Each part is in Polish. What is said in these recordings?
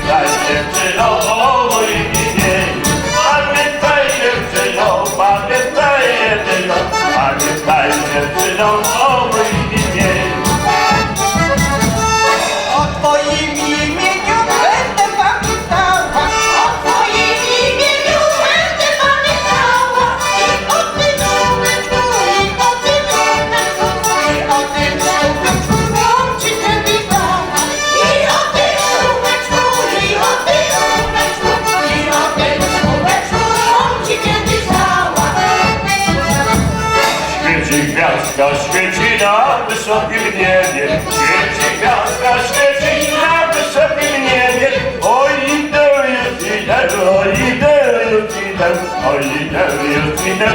dziewczyno, o. Pamiętaj dziewczyno, pamiętaj jedyno, pamiętaj dziewczyno, o gwiazdka świeci na wysokim niebie. Świeci gwiazdka świeci na wysokim niebie. O idę już idę, o idę już idę, o idę już idę,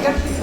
Obrigada.